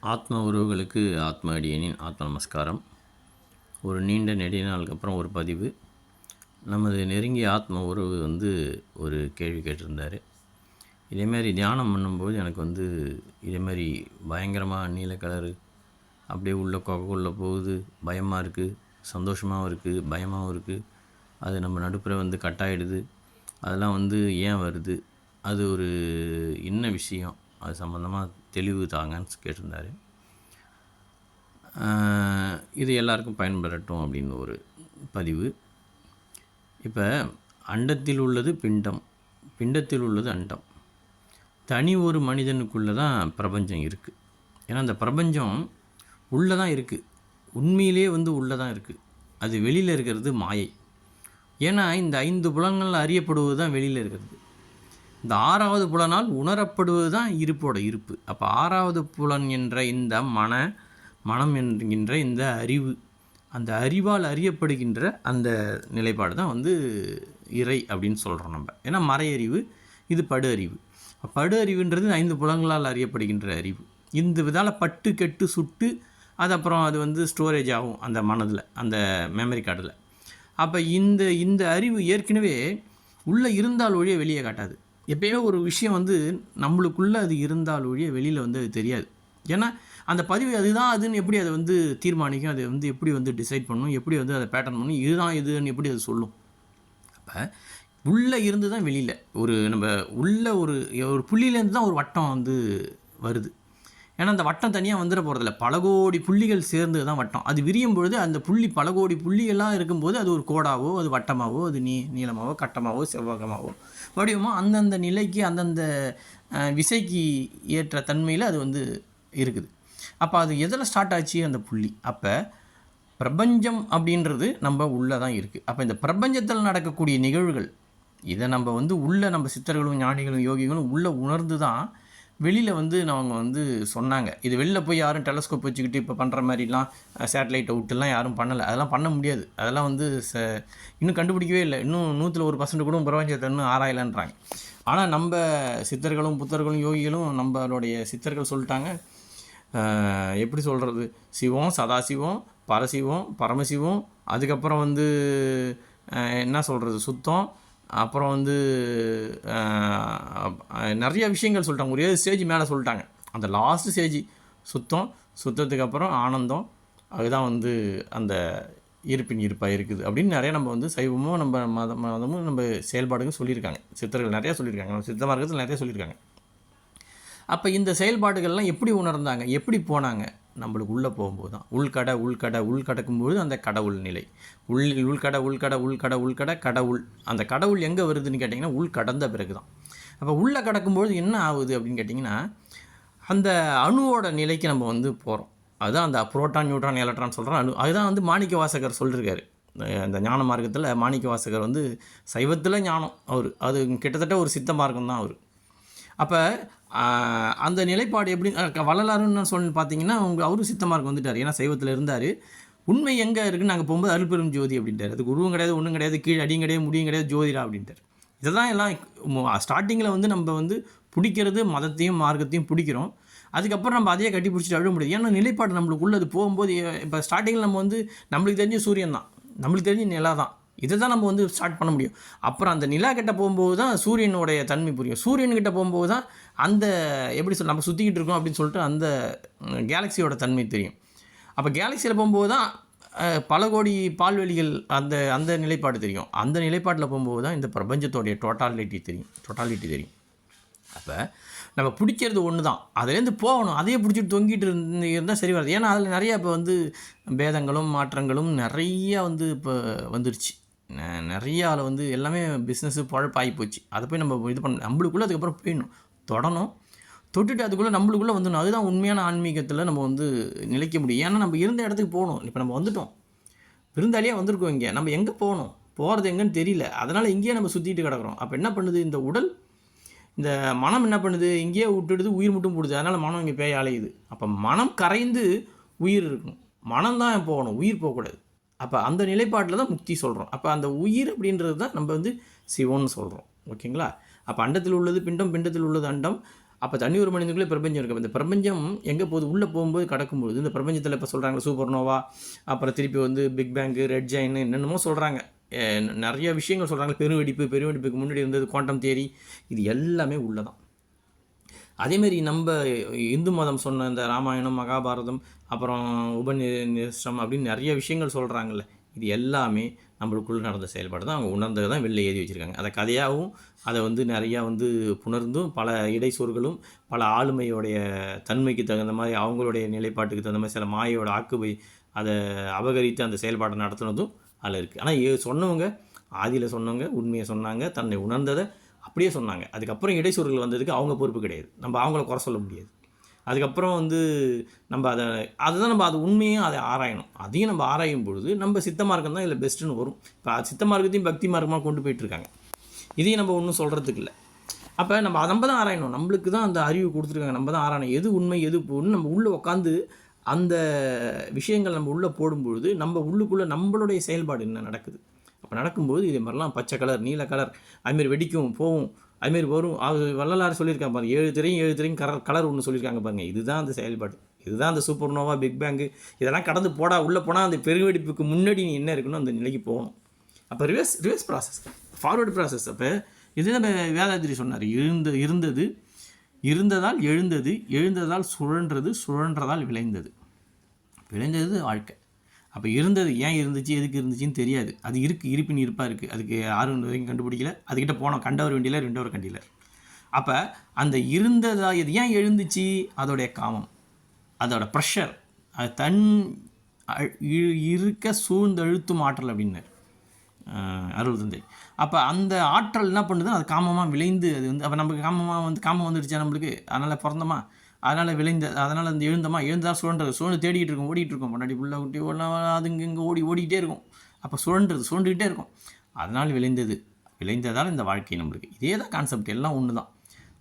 ஆத்ம உறவுகளுக்கு ஆத்ம அடியனின் ஆத்ம நமஸ்காரம். ஒரு நீண்ட நெடிய நாளுக்கு அப்புறம் ஒரு பதிவு. நமது நெருங்கிய ஆத்ம உறவு வந்து ஒரு கேள்வி கேட்டிருந்தார். இதேமாரி தியானம் பண்ணும்போது எனக்கு வந்து இதேமாரி பயங்கரமாக நீல கலரு அப்படியே உள்ள கொகைக்குள்ளே போகுது பயமாக இருக்குது சந்தோஷமாகவும் இருக்குது பயமாகவும் இருக்குது அது நம்ம நடுப்புற வந்து கட்டாயிடுது. அதெல்லாம் வந்து ஏன் வருது? அது ஒரு என்ன விஷயம். அது சம்மந்தமாக தெளிவு தாங்கன்னு கேட்டிருந்தார். இது எல்லாருக்கும் பயன்படட்டும் அப்படின்னு ஒரு பதிவு. இப்போ அண்டத்தில் உள்ளது பிண்டம். பிண்டத்தில் உள்ளது அண்டம். தனி ஒரு மனிதனுக்குள்ளே தான் பிரபஞ்சம் இருக்குது ஏன்னா அந்த பிரபஞ்சம் உள்ளே தான் இருக்குது உண்மையிலே வந்து உள்ளே தான் இருக்குது அது வெளியில் இருக்கிறது மாயை. ஏன்னா இந்த ஐந்து புலங்கள் அறியப்படுவது தான் வெளியில் இருக்கிறது. இந்த ஆறாவது புலனால் உணரப்படுவது தான் இருப்போட இருப்பு. அப்போ ஆறாவது புலன் என்ற இந்த மன மனம் என்கின்ற இந்த அறிவு அந்த அறிவால் அறியப்படுகின்ற அந்த நிலைப்பாடு தான் வந்து இறை அப்படின்னு சொல்கிறோம் நம்ம. ஏன்னா மறையறிவு இது படு அறிவு படு அறிவுன்றது ஐந்து புலங்களால் அறியப்படுகின்ற அறிவு. இந்த விதால் பட்டு கெட்டு சுட்டு அது அப்புறம் அது வந்து ஸ்டோரேஜ் ஆகும் அந்த மனதில் அந்த மெமரி கார்டில் அப்போ இந்த இந்த அறிவு ஏற்கனவே உள்ளே இருந்தால் ஒழிய வெளியே காட்டாது. எப்பயுமே ஒரு விஷயம் வந்து நம்மளுக்குள்ளே அது இருந்தால் ஒழிய வெளியில் வந்து அது தெரியாது. ஏன்னா அந்த பதிவு அதுதான் அதுன்னு எப்படி அதை வந்து தீர்மானிக்கும் அதை வந்து எப்படி வந்து டிசைட் பண்ணும் எப்படி வந்து அதை பேட்டர்ன் பண்ணும் இதுதான் இதுன்னு எப்படி அது சொல்லும்? அப்போ உள்ளே இருந்து தான் வெளியில். ஒரு நம்ம உள்ள ஒரு ஒரு புள்ளியிலேருந்து தான் ஒரு வட்டம் வந்து வருது. ஏன்னா அந்த வட்டம் தனியாக வந்துட போகிறதில்ல பல கோடி புள்ளிகள் சேர்ந்து தான் வட்டம். அது விரியும் பொழுது அந்த புள்ளி பல கோடி புள்ளிகளாக இருக்கும்போது அது ஒரு கோடாவோ அது வட்டமாகவோ அது நீ நீளமாகவோ கட்டமாகவோ செவ்வகமாகவோ வடிவமோ அந்தந்த நிலைக்கு அந்தந்த விசைக்கு ஏற்ற தன்மையில் அது வந்து இருக்குது. அப்போ அது எதில் ஸ்டார்ட் ஆச்சு? அந்த புள்ளி. அப்போ பிரபஞ்சம் அப்படின்றது நம்ம உள்ளே தான் இருக்குது அப்போ இந்த பிரபஞ்சத்தில் நடக்கக்கூடிய நிகழ்வுகள் இதை நம்ம வந்து உள்ளே நம்ம சித்தர்களும் ஞானிகளும் யோகிகளும் உள்ளே உணர்ந்து தான் வெளியில் வந்து அவங்க வந்து சொன்னாங்க. இது வெளியில் போய் யாரும் டெலஸ்கோப் வச்சுக்கிட்டு இப்போ பண்ணுற மாதிரிலாம் சேட்டலைட் விட்டுலாம் யாரும் பண்ணலை. அதெல்லாம் பண்ண முடியாது. அதெல்லாம் வந்து ச இன்னும் கண்டுபிடிக்கவே இல்லை. இன்னும் நூற்றில் ஒரு பர்சன்ட் கூட பிரபஞ்சத்தை இன்னும் ஆராயலைன்றாங்க. ஆனால் நம்ம சித்தர்களும் புத்தர்களும் யோகிகளும் நம்மளுடைய சித்தர்கள் சொல்லிட்டாங்க. எப்படி சொல்கிறது சிவம் சதாசிவம் பரசிவம் பரமசிவம் அதுக்கப்புறம் வந்து என்ன சொல்கிறது சுத்தம் அப்புறம் வந்து நிறைய விஷயங்கள் சொல்லிட்டாங்க. ஒரே ஸ்டேஜ் மேலே சொல்லிட்டாங்க. அந்த லாஸ்ட் ஸ்டேஜ் சுத்தம் சுத்தத்துக்கு அப்புறம் ஆனந்தம் அதுதான் வந்து அந்த இருப்பின் இருப்பாக இருக்குது. அப்படின்னு நிறைய நம்ம வந்து சைவமும் நம்ம மத மதமும் நம்ம செயல்பாடுகள் சொல்லியிருக்காங்க. சித்தர்கள் நிறையா சொல்லியிருக்காங்க. நம்ம சித்த மார்க்கத்தில் நிறைய சொல்லியிருக்காங்க. அப்போ இந்த செயல்பாடுகள்லாம் எப்படி உணர்ந்தாங்க? எப்படி போனாங்க? நம்மளுக்கு உள்ளே போகும்போது தான். உள்கடை உள்கடை உள்கடக்கும்போது அந்த கடவுள் நிலை. உள் உள்கடை உள்கடை உள்கடை உள்கடை கடவுள். அந்த கடவுள் எங்கே வருதுன்னு கேட்டிங்கன்னா உள் கடந்த பிறகு தான். அப்போ உள்ளே கடக்கும்போது என்ன ஆகுது அப்படின்னு கேட்டிங்கன்னா அந்த அணுவோட நிலைக்கு நம்ம வந்து போகிறோம். அதுதான் அந்த புரோட்டான் நியூட்ரான் எலக்ட்ரான் சொல்கிறோம் அணு. அதுதான் வந்து மாணிக்க வாசகர் சொல்லியிருக்காரு. அந்த ஞான மார்க்கத்தில் மாணிக்க வாசகர் வந்து சைவத்தில் ஞானம். அவர். அது கிட்டத்தட்ட ஒரு சித்த மார்க்கம் தான் அவர். அப்போ அந்த நிலைப்பாடு எப்படி அஹ் வள்ளலாருன்னு சொல்லி பார்த்தீங்கன்னா அவங்க அவரும் சித்தமாக வந்துட்டார். ஏன்னா சைவத்தில் இருந்தார். உண்மை எங்கே இருக்குன்னு நாங்கள் போகும்போது அருள்பெரும் ஜோதி அப்படின்ட்டார். அது குருவும் கிடையாது ஒன்றும் கிடையாது கீழே அடியும் கிடையாது முடியும் கிடையாது ஜோதிடா அப்படின்ட்டார். இதுதான் எல்லாம் ஸ்டார்டிங்கில் வந்து நம்ம வந்து பிடிக்கிறது மதத்தையும் மார்க்கத்தையும் பிடிக்கிறோம். அதுக்கப்புறம் நம்ம அதையே கட்டி பிடிச்சிட்டு அழுக முடியாது. ஏன்னா நிலைப்பாடு நம்மளுக்கு உள்ளது. போகும்போது இப்போ ஸ்டார்டிங்கில் நம்ம வந்து நம்மளுக்கு தெரிஞ்ச சூரியன் தான் நம்மளுக்கு தெரிஞ்ச நிலா தான் இதை தான் நம்ம வந்து ஸ்டார்ட் பண்ண முடியும். அப்புறம் அந்த நிலா கிட்ட போகும்போது தான் சூரியனுடைய தன்மை புரியும். சூரியன்கிட்ட போகும்போது தான் அந்த எப்படி சொல் நம்ம சுற்றிக்கிட்டு இருக்கோம் அப்படின்னு சொல்லிட்டு அந்த கேலக்சியோட தன்மை தெரியும். அப்போ கேலக்சியில் போகும்போது தான் பல கோடி பால்வெளிகள் அந்த அந்த நிலைப்பாடு தெரியும். அந்த நிலைப்பாட்டில் போகும்போது தான் இந்த பிரபஞ்சத்தோடைய டோட்டாலிட்டி தெரியும். டோட்டாலிட்டி தெரியும். அப்போ நம்ம பிடிக்கிறது ஒன்று தான் அதுலேருந்து போகணும். அதையே பிடிச்சிட்டு தொங்கிட்டு இருந்து இருந்தால் சரி வராது. ஏன்னா அதில் நிறையா இப்போ வந்து பேதங்களும் மாற்றங்களும் நிறையா வந்து இப்போ வந்துருச்சு. நிறையா அதில் வந்து எல்லாமே பிஸ்னஸ்ஸு பழப்பாகி போச்சு. அதை போய் நம்ம இது பண்ண நம்மளுக்குள்ளே அதுக்கப்புறம் போயிடணும். தொடணும். தொட்டுட்டு அதுக்குள்ளே நம்மளுக்குள்ளே வந்துடணும். அதுதான் உண்மையான ஆன்மீகத்தில் நம்ம வந்து நிலைக்க முடியும். ஏன்னா நம்ம இருந்த இடத்துக்கு போகணும். இப்போ நம்ம வந்துட்டோம். விருந்தாளியாக வந்திருக்கோம் இங்கே. நம்ம எங்கே போகணும்? போகிறது எங்கேன்னு தெரியல. அதனால் இங்கேயே நம்ம சுற்றிட்டு கிடக்குறோம். அப்போ என்ன பண்ணுது? இந்த உடல் இந்த மனம் என்ன பண்ணுது? இங்கேயே விட்டுடுது உயிர் மட்டும் போடுது. அதனால் மனம் இங்கே பேய் அலையுது அப்போ மனம் கரைந்து உயிர் இருக்கணும் மனம் தான் போகணும். உயிர் போகக்கூடாது. அப்போ அந்த நிலைப்பாட்டில் தான் முக்தி சொல்கிறோம் அப்போ அந்த உயிர் அப்படின்றது தான் நம்ம வந்து சிவம்னு சொல்கிறோம் ஓகேங்களா? அப்போ அண்டத்தில் உள்ளது பிண்டம் பிண்டத்தில் உள்ளது அண்டம். அப்போ தனி ஒரு மனிதனுக்குள்ளே பிரபஞ்சம் இருக்குது இந்த பிரபஞ்சம் எங்கே போகுது? உள்ளே போகும்போது கடக்கும்போது இந்த பிரபஞ்சத்தில் இப்போ சொல்கிறாங்க சூப்பர் நோவா அப்புறம் திருப்பி வந்து பிக் பேங்கு ரெட் ஜைன் என்னென்னமோ சொல்கிறாங்க நிறைய விஷயங்கள் சொல்கிறாங்க பெருவெடிப்பு பெருவெடிப்புக்கு முன்னாடி இருந்தது குவாண்டம் தேரி இது எல்லாமே உள்ளதான். அதேமாரி நம்ம இந்து மதம் சொன்ன இந்த ராமாயணம் மகாபாரதம் அப்புறம் உபநிஷம் அப்படின்னு நிறைய விஷயங்கள் சொல்கிறாங்கல்ல இது எல்லாமே நம்மளுக்குள்ளே நடந்த செயல்பாடு தான். அவங்க உணர்ந்தது தான் வெளில ஏறி வச்சுருக்காங்க. அதை கதையாகவும் அதை வந்து நிறையா வந்து புணர்ந்தும் பல இடைச்சொற்களும் பல ஆளுமையோடைய தன்மைக்கு தகுந்த மாதிரி அவங்களுடைய நிலைப்பாட்டுக்கு தகுந்த மாதிரி சில மாயோட ஆக்குபை அதை அபகரித்து அந்த செயல்பாட்டை நடத்துனதும் அதில் இருக்குது ஆனால் சொன்னவங்க ஆதியில் சொன்னவங்க உண்மையை சொன்னாங்க தன்னை உணர்ந்ததை அப்படியே சொன்னாங்க. அதுக்கப்புறம் இடைச்சூறுகள் வந்ததுக்கு அவங்க பொறுப்பு கிடையாது. நம்ம அவங்கள குறை சொல்ல முடியாது. அதுக்கப்புறம் வந்து நம்ம அதை அதுதான் நம்ம அது உண்மையும் அதை ஆராயணும். அதையும் நம்ம ஆராயும் பொழுது நம்ம சித்த மார்க்கம் தான் இதில் பெஸ்ட்டுன்னு வரும். இப்போ சித்த மார்க்கத்தையும் பக்தி மார்க்கமாக கொண்டு போயிட்டுருக்காங்க. இதையும் நம்ம ஒன்றும் சொல்கிறதுக்கு இல்லை. அப்போ நம்ம நம்ம தான் ஆராயணும். நம்மளுக்கு தான் அந்த அறிவு கொடுத்துருக்காங்க. நம்ம தான் ஆராயணும். எது உண்மை எது பொண்ணு நம்ம உள்ளே உட்காந்து அந்த விஷயங்கள் நம்ம உள்ளே போடும்பொழுது நம்ம உள்ளுக்குள்ளே நம்மளுடைய செயல்பாடு என்ன நடக்குது? அப்போ நடக்கும்போது இதே மாதிரிலாம் பச்சை கலர் நீல கலர் அதுமாரி வெடிக்கும் போகும் அதுமாரி வரும். அது வள்ளலார் சொல்லியிருக்காங்க பாருங்கள் ஏழு திரையும் ஏழு திரையும் கலர் கலர் ஒன்று சொல்லியிருக்காங்க பாருங்கள் இதுதான் அந்த செயல்பாடு. இதுதான் அந்த சூப்பர் நோவா பிக் பேங்கு இதெல்லாம் கடந்து போடா உள்ளே போனால் அந்த பெருவெடிப்புக்கு முன்னாடி நீ என்ன இருக்கணும் அந்த நிலைக்கு போகணும். அப்போ reverse reverse process forward process அப்போ இது நம்ம வேதாதிரி சொன்னார் இருந்த இருந்தது இருந்ததால் எழுந்தது எழுந்ததால் சுழன்றது சுழன்றதால் விளைந்தது. விளைந்தது வாழ்க்கை. அப்போ இருந்தது ஏன் இருந்துச்சு எதுக்கு இருந்துச்சுன்னு தெரியாது. அது இருக்குது இருப்பின் இருப்பாக இருக்குது அதுக்கு யாரும் வரைக்கும் கண்டுபிடிக்கல. அதுக்கிட்ட போனோம் கண்டவர் வண்டியில் ரெண்டவர் கண்டியில. அப்போ அந்த இருந்ததா இது ஏன் எழுந்துச்சு? அதோடைய காமம். அதோட ப்ரெஷர் அது தன் இருக்க சூழ்ந்தழுத்தும் ஆற்றல் அப்படின்னார். அருள் தந்தை. அப்போ அந்த ஆற்றல் என்ன பண்ணுது அது காமமாக விளைந்து அது வந்து அப்போ நமக்கு காமமாக வந்து காமம் வந்துடுச்சா நம்மளுக்கு? அதனால் பிறந்தோமா அதனால் விளைந்த அதனால் அந்த எழுந்தமா எழுந்தால் சுழன்றது சுழந்து தேடிட்டு இருக்கும் ஓடிட்டு இருக்கும். முன்னாடி புள்ள குட்டி ஓடலாம் அது இங்கே இங்கே ஓடி ஓடிக்கிட்டே இருக்கும். அப்போ சுழன்றது சுழண்டுக்கிட்டே இருக்கும். அதனால் விளைந்தது. விளைந்ததால் இந்த வாழ்க்கை நம்மளுக்கு. இதே தான் கான்செப்ட் எல்லாம் ஒன்று தான்.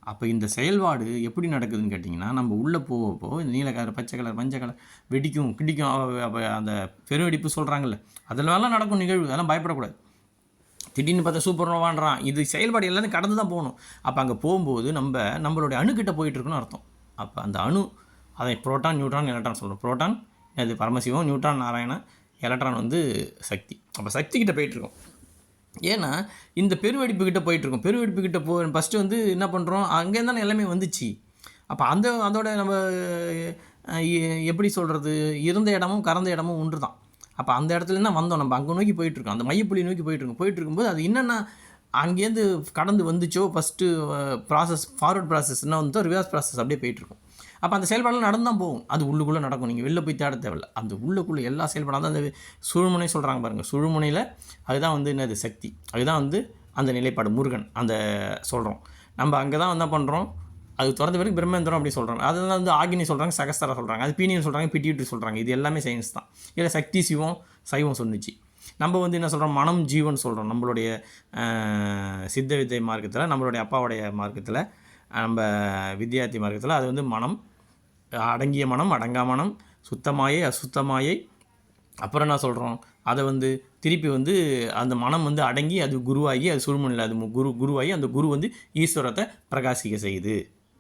அப்போ இந்த செயல்பாடு எப்படி நடக்குதுன்னு கேட்டிங்கன்னா நம்ம உள்ளே போகப்போ இந்த நீல கலர் பச்சை கலர் மஞ்சள் கலர் வெடிக்கும் கிடிக்கும் அப்போ அந்த பெருவெடிப்பு சொல்கிறாங்கல்ல அதெல்லாம் நடக்கும் நிகழ்வு. அதெல்லாம் பயப்படக்கூடாது. திடீர்னு பார்த்தா சூப்பர் நோவான்றான் இது செயல்பாடு எல்லாத்தையும் கடந்து தான் போகணும். அப்போ அங்கே போகும்போது நம்ம நம்மளுடைய அணுக்கிட்ட போயிட்டுருக்குன்னு அர்த்தம். அப்போ அந்த அணு அதை புரோட்டான் நியூட்ரான் எலக்ட்ரான் சொல்கிறோம் புரோட்டான் அது பரமசிவம் நியூட்ரான் நாராயணன் எலக்ட்ரான் வந்து சக்தி. அப்போ சக்தி கிட்ட போயிட்டுருக்கோம். ஏன்னா இந்த பெருவெடிப்பு கிட்ட போயிட்டுருக்கோம். பெருவெடிப்பு கிட்ட போ ஃபஸ்ட்டு வந்து என்ன பண்ணுறோம் அங்கே தானே எல்லாமே வந்துச்சு. அப்போ அந்த அதோட நம்ம எப்படி சொல்கிறது இருந்த இடமும் கறந்த இடமும் ஒன்று தான் அப்போ அந்த இடத்துலேருந்து தான் வந்தோம் நம்ம. அங்கே நோக்கி போயிட்டுருக்கோம். அந்த மையப்புள்ளி நோக்கி போயிட்டுருக்கோம். போயிட்டு இருக்கும்போது அது என்னென்ன அங்கேருந்து கடந்து வந்துச்சோ ஃபஸ்ட்டு ப்ராசஸ் ஃபார்வர்ட் ப்ராசஸ்னால் வந்து ரிவர்ஸ் ப்ராசஸ் அப்படியே போயிட்டுருக்கும். அப்போ அந்த செயல்பாடெலாம் நடந்து தான் போகும். அது உள்ளுக்குள்ளே நடக்கும். நீங்கள் வெளில போய் தேட தேவையில்ல. அந்த உள்ளுக்குள்ளே எல்லா செயல்பாடும் அந்த சுழுமுனை சொல்கிறாங்க பாருங்கள் சுழுமுனையில் அதுதான் வந்து என்னது? சக்தி. அதுதான் வந்து அந்த நிலைப்பாடு. முருகன் அந்த சொல்கிறோம் நம்ம அங்கே தான் என்ன பண்ணுறோம் அது திறந்த பிறகு பிரம்மேந்திரம் அப்படி சொல்கிறாங்க அதெல்லாம் வந்து ஆகினி சொல்கிறாங்க சகஸ்தரா சொல்கிறாங்க அது பீனியன் சொல்கிறாங்க பிடியூட்டி சொல்கிறாங்க இது எல்லாமே சயின்ஸ் தான். இல்லை சக்தி சிவம் சைவம் சொன்னிச்சு. நம்ம வந்து என்ன சொல்கிறோம் மனம் ஜீவன் சொல்கிறோம் நம்மளுடைய சித்த வித்தை மார்க்கத்தில் நம்மளுடைய அப்பாவுடைய மார்க்கத்தில் நம்ம வித்யார்த்தி மார்க்கத்தில் அது வந்து மனம் அடங்கிய மனம் அடங்கா மனம் சுத்தமாயை அசுத்தமாயை அப்புறம் என்ன சொல்கிறோம் அதை வந்து திருப்பி வந்து அந்த மனம் வந்து அடங்கி அது குருவாகி அது சுழுமணில் அது குரு குருவாகி அந்த குரு வந்து ஈஸ்வரத்தை பிரகாசிக்க செய்யுது.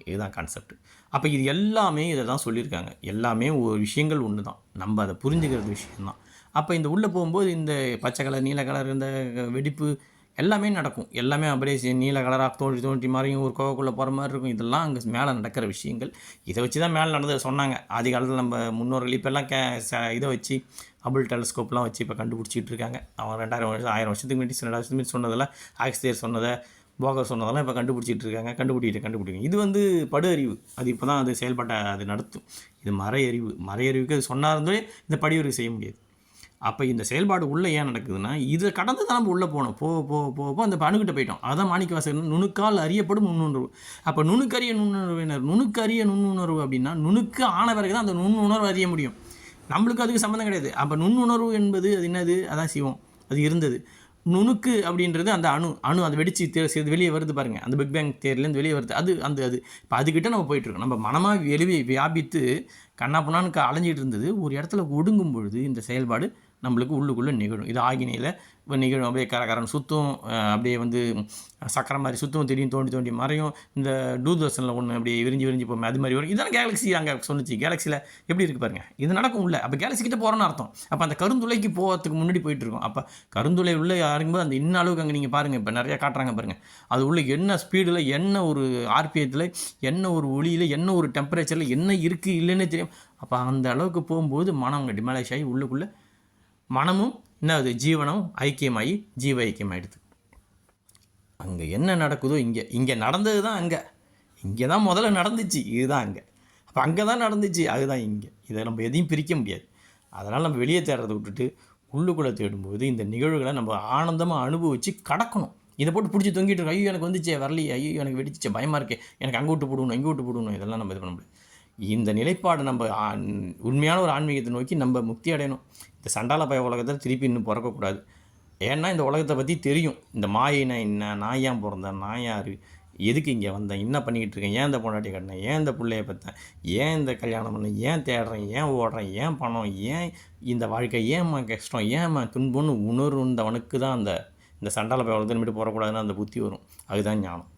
இதுதான் கான்செப்ட் அப்போ இது எல்லாமே இதை தான் சொல்லியிருக்காங்க. எல்லாமே ஒரு விஷயங்கள் ஒன்று தான் நம்ம அதை புரிஞ்சுக்கிறது விஷயம்தான். அப்போ இந்த உள்ளே போகும்போது இந்த பச்சை கலர் நீல கலர் இந்த வெடிப்பு எல்லாமே நடக்கும். எல்லாமே அப்படியே நீல கலராக தோன்றி தோன்றி மாதிரியும் ஒரு கோவக்குள்ளே போகிற மாதிரி இருக்கும். இதெல்லாம் அங்கே மேலே நடக்கிற விஷயங்கள். இதை வச்சு தான் மேலே நடந்தது சொன்னாங்க. ஆதி காலத்தில் நம்ம முன்னோர்கள் இப்போல்லாம் கே இதை வச்சு அபுள் டெலஸ்கோப்லாம் வச்சு இப்போ கண்டுபிடிச்சிட்டு இருக்காங்க. அவன் ரெண்டாயிரம் வருஷம் ஆயிரம் வருஷத்துக்கு முன்னாடி ரெண்டாயிரம் வருஷத்துக்கு சொன்னதெல்லாம் ஆக்ஸ்தியர் சொன்னதை போகர் சொன்னதெல்லாம் இப்போ கண்டுபிடிச்சிட்டு இருக்காங்க. கண்டுபிடிக்கிட்டு கண்டுபிடிக்கும் இது வந்து படு அறிவு அது இப்போ தான் அது செயல்பட்ட அது நடத்தும். இது மறையறிவு. மறையறிவுக்கு அது சொன்னார் இருந்தே இந்த படிவருக்கு செய்ய முடியாது. அப்போ இந்த செயல்பாடு உள்ளே ஏன் நடக்குதுன்னா இதை கடந்து தான் நம்ம உள்ளே போகணும் போக போ போக போ அந்த அணுகிட்ட போயிட்டோம். அதான் மாணிக்க வாசகர் நுணுக்கால் அறியப்படும் நுண்ணுணர்வு. அப்போ நுணுக்கரிய நுண்ணுணர்வினர் நுணுக்கரிய நுண்ணுணர்வு அப்படின்னா நுணுக்கு ஆன பிறகு தான் அந்த நுண்ணுணர்வு அறிய முடியும். நம்மளுக்கு அதுக்கு சம்மந்தம் கிடையாது. அப்போ நுண்ணுணர்வு என்பது அது என்னது? அதான் சிவம். அது இருந்தது. நுணுக்கு அப்படின்றது அந்த அணு. அணு அதை வெடிச்சு தே வெளியே வருது பாருங்கள் அந்த பிக் பேங் தேர்லேருந்து வெளியே வருது. அது அந்த அது. இப்போ அதுக்கிட்ட நம்ம போயிட்டுருக்கோம் நம்ம மனமாக வெளியே வியாபித்து கண்ணா புண்ணான்னு அலைஞ்சிட்டு இருந்தது. ஒரு இடத்துல ஒடுங்கும் பொழுது இந்த செயல்பாடு நம்மளுக்கு உள்ளுக்குள்ளே நிகழும். இது ஆகினியில் இப்போ நிகழும். அப்படியே கரகரன் சுற்றும் அப்படியே வந்து சக்கரை மாதிரி சுற்றும் திடீர்னு தோண்டி தோண்டி மறையும். இந்த தூர்தர்ஷனில் ஒன்று அப்படியே விரிஞ்சு விரிஞ்சு போகும் அது மாதிரி வரும். இதான கேலக்ஸி அங்கே சொன்னிச்சு. கேலக்ஸியில் எப்படி இருக்கு பாருங்க. இது நடக்கும் உள்ள. அப்போ கேலக்ஸி கிட்ட போகிறோன்னு அர்த்தம். அப்போ அந்த கருந்துளைக்கு போகிறதுக்கு முன்னாடி போயிட்டு இருக்கோம். அப்போ கருந்துளை உள்ளே இறங்கும்போது அந்த இன்ன அளவுக்கு அங்கே நீங்கள் பாருங்கள் இப்போ நிறையா காட்டுறாங்க பாருங்கள் அது உள்ள என்ன ஸ்பீடில் என்ன ஒரு ஆர்பிஎத்தில் என்ன ஒரு ஒளியில் என்ன ஒரு டெம்பரேச்சரில் என்ன இருக்குது இல்லைன்னே தெரியும் அப்போ அந்த அளவுக்கு போகும்போது மனம் அங்கே டிமாலேஷ் ஆகி உள்ளுக்குள்ளே மனமும் என்ன அது ஜீவனம் ஐக்கியமாகி ஜீவ ஐக்கியமாயிடுது அங்கே என்ன நடக்குதோ இங்கே இங்கே நடந்தது தான் அங்கே. இங்கே தான் முதல்ல நடந்துச்சு இதுதான் அங்கே. அப்போ அங்கே தான் நடந்துச்சு அதுதான் இங்கே. இதை நம்ம எதையும் பிரிக்க முடியாது. அதனால் நம்ம வெளியே தேடுறதை விட்டுட்டு உள்ளுக்குள்ளே தேடும்போது இந்த நிகழ்வுகளை நம்ம ஆனந்தமாக அனுபவித்து கடக்கணும். இதை போட்டு பிடிச்சி தொங்கிட்டு இருக்கோம். ஐயோ எனக்கு வந்துச்சே வரலையே. ஐயோ எனக்கு வெடிச்சிச்சே பயமாக இருக்கே. எனக்கு அங்கே விட்டு போடணும் இங்கே விட்டு போடணும் இதெல்லாம் நம்ம இது பண்ண முடியாது. இந்த நிலைப்பாடு நம்ம உண்மையான ஒரு ஆன்மீகத்தை நோக்கி நம்ம முக்தி அடையணும். இந்த சண்டால பய உலகத்தில் திருப்பி இன்னும் பிறக்கக்கூடாது. ஏன்னா இந்த உலகத்தை பற்றி தெரியும். இந்த மாயினா என்ன? நான் ஏன் பிறந்தேன்? நான் யார் எதுக்கு இங்கே வந்தேன்? என்ன பண்ணிக்கிட்டு இருக்கேன்? ஏன் இந்த பொண்டாட்டி கட்டினேன்? ஏன் இந்த பிள்ளைய பார்த்தேன் ஏன் இந்த கல்யாணம் பண்ணேன்? ஏன் தேடுறேன்? ஏன் ஓடுறேன்? ஏன் பணம்? ஏன் இந்த வாழ்க்கை? ஏம்மா கஷ்டம்? ஏன்மா துன்பம்னு உணர்ந்தவனுக்கு தான் அந்த இந்த சண்டால பய உலகத்தை மட்டும் போகக்கூடாதுன்னு அந்த புத்தி வரும். அதுதான் ஞானம்.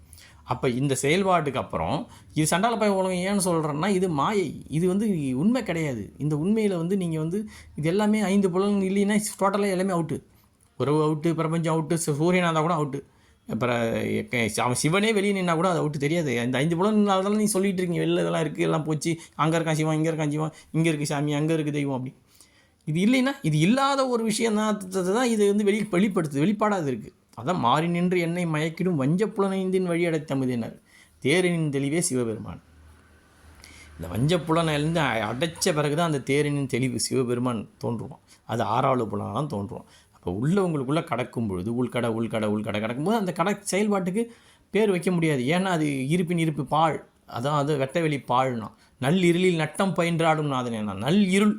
அப்போ இந்த செயல்பாட்டுக்கு அப்புறம் இது சண்டால பய உலகம் ஏன்னு சொல்கிறேன்னா இது மாயை இது வந்து உண்மை கிடையாது இந்த உண்மையில் வந்து நீங்கள் வந்து இது எல்லாமே ஐந்து புலன் இல்லைன்னா டோட்டலாக எல்லாமே அவுட்டு உறவு அவுட்டு பிரபஞ்சம் அவுட்டு சூரியனாக இருந்தால் கூட அவுட்டு அப்புறம் அவன் சிவனே வெளியே நின்னா கூட அது அவுட்டு தெரியாது இந்த ஐந்து புலன் அதெல்லாம் நீ சொல்லிட்டு இருக்கீங்க வெளில இதெல்லாம் இருக்குது எல்லாம் போச்சு அங்கே இருக்கான் சிவன் இங்கே இருக்கான் சிவன் இங்கே இருக்குது சாமி அங்கே இருக்குது தெய்வம் அப்படி இது இல்லைன்னா இது இல்லாத ஒரு விஷயம் தான் தான் இது வந்து வெளி வெளிப்படுத்துது வெளிப்பாடாக இருக்குது அதான் மாறி நின்று என்னை மயக்கிடும் வஞ்சப்புலனைந்தின் வழியடை அடைத்தமுதினர் தேரினின் தெளிவே சிவபெருமான். இந்த வஞ்சப்புலனிலேருந்து அடைச்ச பிறகு தான் அந்த தேரினின் தெளிவு சிவபெருமான் தோன்றுவான். அது ஆறாவது புலனாக தான் தோன்றுவான். அப்போ உள்ளவங்களுக்குள்ளே கடக்கும் பொழுது உள்கடை உள்கடை உள்கடை கடக்கும்போது அந்த கடை செயல்பாட்டுக்கு பேர் வைக்க முடியாது. ஏன்னா அது இருப்பின் இருப்பு பாழ். அதான் அது வெட்டவெளி பாழ்னா. நல் இருளில் நட்டம் பயின்றாடும் நாதனேனா நல் இருள்.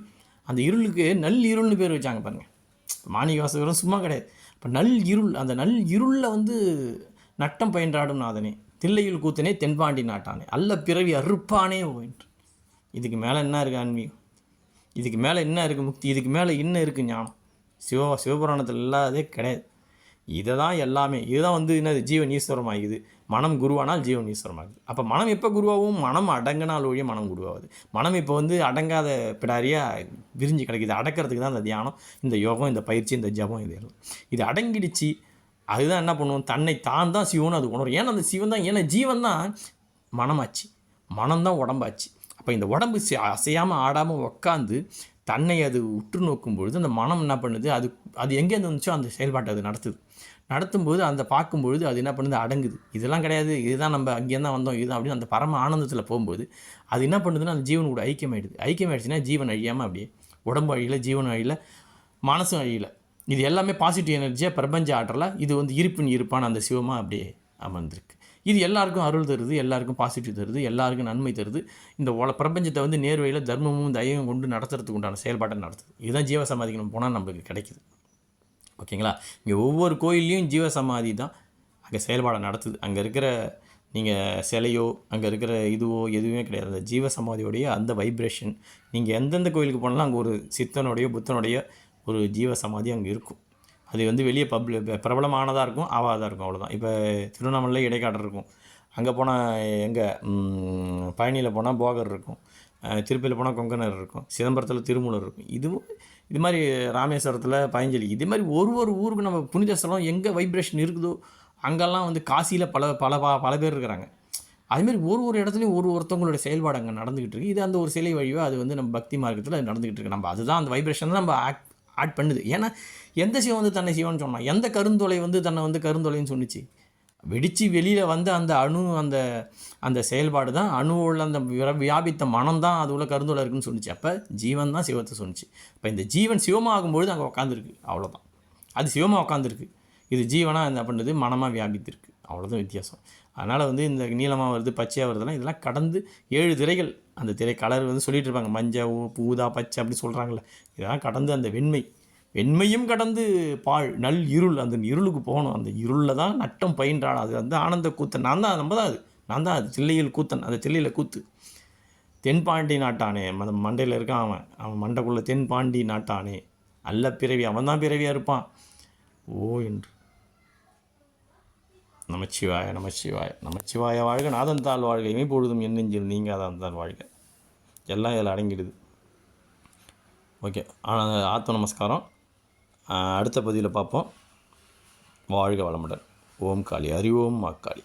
அந்த இருளுக்கு நல் இருள்னு பேர் வச்சாங்க பாருங்க. மாணிக்க வாசகரும் சும்மா கிடையாது. இப்போ நல் இருள் அந்த நல் இருளில் வந்து நட்டம் பயின்றாடும் நாதனே. தில்லையில் கூத்தனே தென்பாண்டி நாட்டானே. அல்ல பிறவி அறுப்பானே ஓன்று இதுக்கு மேலே என்ன இருக்குது ஆன்மீகம்? இதுக்கு மேலே என்ன இருக்குது முக்தி? இதுக்கு மேலே என்ன இருக்குது ஞானம்? சிவ சிவபுராணத்தில் இல்லாததே கிடையாது. இதை தான் எல்லாமே. இதுதான் வந்து என்னது? ஜீவன் ஈஸ்வரமாகுது. மனம் குருவானால் ஜீவன் ஈஸ்வரமாகுது. அப்போ மனம் எப்போ குருவாகவும் மனம் அடங்கினால் ஒழிய மனம் குருவாகுது. மனம் இப்போ வந்து அடங்காத பிடாரியாக விரிஞ்சு கிடைக்குது. அடக்கிறதுக்கு தான் இந்த தியானம் இந்த யோகம் இந்த பயிற்சி இந்த ஜபம் இது எல்லாம். இது அடங்கிடுச்சு. அதுதான் என்ன பண்ணுவோம்? தன்னை தான் தான் சிவன் அது உணரும். ஏன்னா அந்த சிவன் தான் ஏன்னா ஜீவன் தான் மனமாச்சு. மனம்தான் உடம்பாச்சு. அப்போ இந்த உடம்பு அசையாமல் ஆடாமல் உக்காந்து தன்னை அது உற்று நோக்கும் பொழுது அந்த மனம் என்ன பண்ணுது? அது அது எங்கேருந்து வந்துச்சோ அந்த செயல்பாட்டை அது நடத்துது. நடத்தும்போது அந்த பார்க்கும்பொழுது அது என்ன பண்ணுது? அடங்குது. இதெல்லாம் கிடையாது. இதுதான் நம்ம அங்கேருந்து தான் வந்தோம். இதுதான் அப்படின்னு அந்த பரம ஆனந்தத்தில் போகும்போது அது என்ன பண்ணுதுன்னா அந்த ஜீவன் கூட ஐக்கியமாயிடுது. ஐக்கியமாயிடுச்சுன்னா ஜீவன் அழியாமல் அப்படியே உடம்பு அழியல ஜீவன் அழியல மனசும் அழியல. இது எல்லாமே பாசிட்டிவ் எனர்ஜியாக பிரபஞ்ச ஆற்றலாக இது வந்து இருப்பின் இருப்பான அந்த சிவமாக அப்படியே அமர்ந்திருக்கு. இது எல்லாருக்கும் அருள் தருது எல்லாருக்கும் பாசிட்டிவ் தருது எல்லாருக்கும் நன்மை தருது. இந்த உல பிரபஞ்சத்தை வந்து நேர்வையில் தர்மமும் தயவும் கொண்டு நடத்துறதுக்கு உண்டான செயல்பாட்டை நடத்துது. இதுதான் ஜீவசமாதிக்கு நம்ம போனால் நம்மளுக்கு கிடைக்குது. ஓகேங்களா? இங்கே ஒவ்வொரு கோயில்லையும் ஜீவ சமாதி தான் அங்கே செயல்பாடை நடத்துது. அங்கே இருக்கிற நீங்கள் சிலையோ அங்கே இருக்கிற இதுவோ எதுவுமே கிடையாது. அந்த ஜீவசமாதியோடைய அந்த வைப்ரேஷன் நீங்கள் எந்தெந்த கோயிலுக்கு போனாலும் அங்கே ஒரு சித்தனுடைய புத்தனுடைய ஒரு ஜீவ சமாதி அங்கே இருக்கும். அது வந்து வெளியே பப்ளி பிரபலமானதாக இருக்கும் ஆவாதாக இருக்கும் அவ்வளோதான் இப்போ திருவண்ணாமலையில் இடைக்காடு இருக்கும். அங்கே போனால் எங்கே பழனியில் போனால் போகர் இருக்கும். திருப்பியில் போனால் கொங்கனர் இருக்கும். சிதம்பரத்தில் திருமூலர் இருக்கும். இதுவும் இது மாதிரி ராமேஸ்வரத்தில் பயஞ்சலி இது மாதிரி ஒரு ஒரு ஊருக்கு நம்ம புனித ஸ்தலம் எங்கே வைப்ரேஷன் இருக்குதோ அங்கெல்லாம் வந்து காசியில் பல பல பல பேர் இருக்கிறாங்க. அதுமாரி ஒரு ஒரு இடத்துலையும் ஒரு ஒருத்தவங்களோட செயல்பாடு அங்கே நடந்துக்கிட்டு இருக்கு. இது அந்த ஒரு சிலை வழியோ அது வந்து நம்ம பக்தி மார்க்கத்தில் அது நடந்துக்கிட்டு இருக்கு. நம்ம அதுதான் அந்த வைப்ரேஷன் தான் நம்ம ஆக்ட் ஆட் பண்ணுது. ஏன்னா எந்த சிவன் வந்து தன்னை சிவன் சொன்னான் எந்த கருந்தொலை வந்து தன்னை வந்து கருந்தொலைன்னு சொன்னிச்சு வெடித்து வெளியில் வந்த அந்த அணு அந்த அந்த செயல்பாடு தான் அணுவுள்ள அந்த வியாபித்த மனம் தான் அது உள்ள கருந்தொலை இருக்குன்னு சொன்னிச்சு அப்போ ஜீவன் தான் சிவத்தை சொன்னிச்சு இப்போ இந்த ஜீவன் சிவமாகும்பொழுது அங்கே உட்காந்துருக்கு அவ்வளோதான் அது சிவமாக உட்காந்துருக்கு இது ஜீவனாக என்ன பண்ணுது? மனமாக வியாபித்திருக்கு. அவ்வளோதான் வித்தியாசம். அதனால் வந்து இந்த நீளமாக வருது பச்சையாக வருதுலாம் இதெல்லாம் கடந்து ஏழு திரைகள். அந்த திரை கலர் வந்து சொல்லிகிட்டு இருப்பாங்க. மஞ்சள் பூதா பச்சை அப்படி சொல்கிறாங்களே இதெல்லாம் கடந்து அந்த வெண்மை. வெண்மையும் கடந்து பால் நல் இருள். அந்த இருளுக்கு போகணும். அந்த இருளில் தான் நட்டம் பயின்றான். அது வந்து ஆனந்த கூத்தன். நான் தான் நம்ம தான் அது. நான் தான் அது. தில்லையில் கூத்தன். அந்த தில்லையில் கூத்து. தென்பாண்டி நாட்டானே. அந்த மண்டையில் இருக்கான் அவன். அவன் மண்டைக்குள்ளே தென்பாண்டி நாட்டானே. அல்ல பிறவி. அவன் தான் பிறவியாக இருப்பான். ஓ என்று. நமச்சிவாய நமச்சிவாய. நமச்சிவாய வாழ்க நாதன் தாழ் வாழ்க இமை பொழுதும் என் நெஞ்சில் நீங்காதான் தான் வாழ்க. எல்லாம் இதில் அடங்கிடுது. ஓகே ஆனால் ஆத்ம நமஸ்காரம். அடுத்த பதிவில் பார்ப்போம். வாழ்க வளமுடன். ஓம் காளி அறிவோம் மாக்காளி